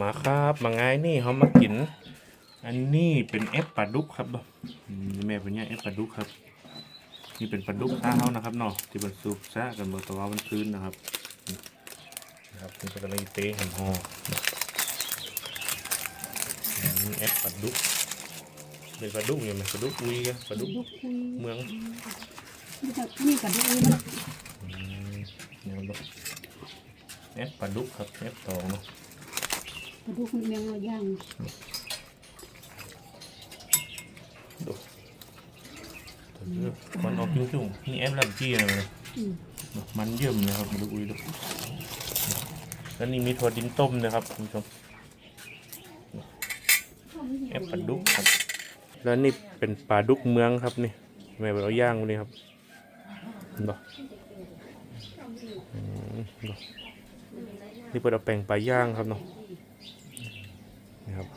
มาครับมาไงนี่เขามากิน อันนี้เป็นเอฟปลาดุกครับอืมแม่เป็นเนี่ยเอฟปลาดุกครับ นี่เป็นปลาดุกท่าเขานะครับเนาะที่มันซุปซะกันเมื่อตะวันมันคืนนะครับนี่นะครับนี่เป็นอะไรเต้หันห่ออืมเอฟปลาดุกเป็นปลาดุกยังไงปลาดุกอุยกันปลาดุกลูกคุยเมืองนี่กับนี่กับลูกอุ้ยมันอืมเนี่ยลูกเอฟปลาดุกครับเอฟสองเนาะ กระดูกมันแมงเอาย่างดูมันออกจุ่มๆนี่เอฟลำจี้นะเลยอืมมันเยิ่มนะครับมาดูอุ้ยดูแล้วนี่มีถั่วดินต้มนะครับคุณผู้ชมแอปปลาดุกครับ แล้วนี่เป็นปลาดุกเมืองครับนี่แม่เราย่างวันนี้ครับเห็นปะอืมเห็นปะนี่เปิดเอาแป้งปลาย่างครับเนาะ นะครับ